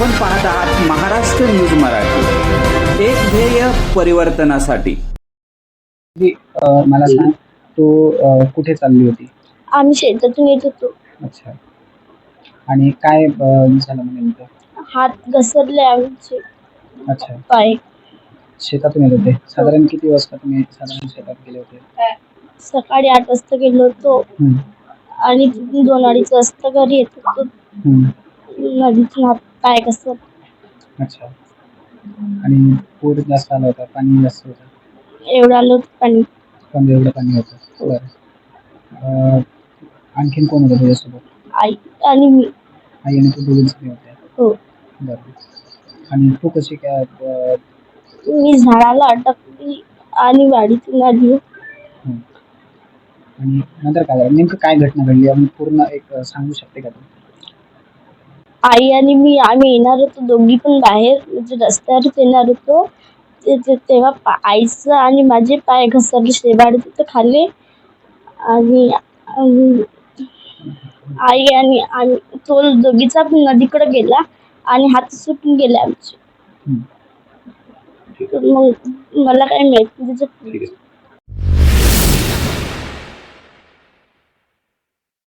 आपण पाहत आहात महाराष्ट्र न्यूज मराठी. एक ध्येय परिवर्तनासाठी. मला सांग तू कुठे चालली होती? आम्ही शेतातून येत होतो. अच्छा. आणि काय झालं म्हणजे हात घसरले आमचे. अच्छा. पाय. शेतातून येत होते. साधारण किती वाजता तुम्ही साधारण शेतात गेले होते? सकाळी आठ वाजता गेलो होतो. आणि दोन अडीच वाजता घरी येत होतो. नदीतून हात पाय घसर अच्छा. आणि पूर जास्त आला होता पाणी जास्त होतं? एवढं आलं होतं पाणी. पण एवढं पाणी होतं. बरं. अ, आणखीन कोण होतं तुझ्यासोबत? आई आणि मी. आई आणि तू दोघीच होत्या? हो. बरं. आणि तू कशी काय अ, मी झाडाला अटकली आणि वाडीतून आली. आणि नंतर काय झालं? नेमकं काय घटना घडली? आपण पूर्ण एक अ, सांगू शकते का तू? आई आणि मी आम्ही येणार होतो दोघी पण बाहेर म्हणजे रस्त्यावरच येणार होतो. ते ते- तेव्हा पा आईचं आणि माझे पाय घसरले शेवाळ तिथं खाली. आणि आई आणि आणि तो दोघीचा पण नदीकडे गेला आणि हात सुटून गेले आमचे. मग मला काय माहीत म्हणजे